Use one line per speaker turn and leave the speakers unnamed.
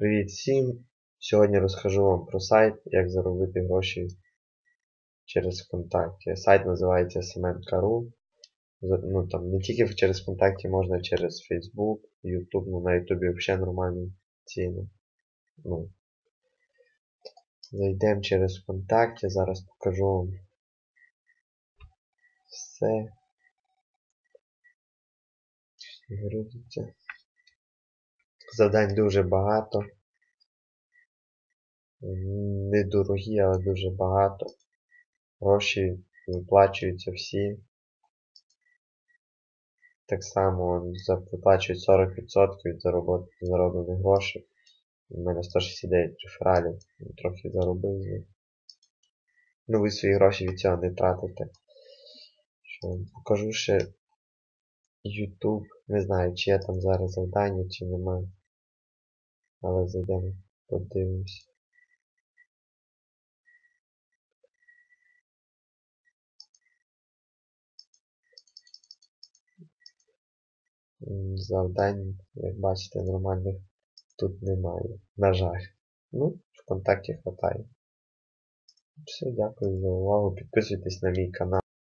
Привіт всім! Сьогодні розкажу вам про сайт, як заробити гроші через ВКонтакті. Сайт називається Semen.ru. Ну там не тільки через ВКонтакті, можна через Facebook, YouTube, ну на YouTube взагалі нормальні ціни. Ну. Зайдемо через ВКонтакті, зараз покажу вам все. Грузиться. Завдань дуже багато. Недорогі, але дуже багато. Гроші виплачуються всі. Так само виплачують 40% від зароблених грошей. У мене 169 рефералів. Трохи заробив. Ну ви свої гроші від цього не тратите. Що, покажу ще YouTube. Не знаю, чи є там зараз завдання, чи немає. Але зайдемо, подивимось. Завдань, як бачите, нормальних тут немає. На жаль. Ну, ВКонтакті хватає. Все, дякую за увагу. Підписуйтесь на мій канал.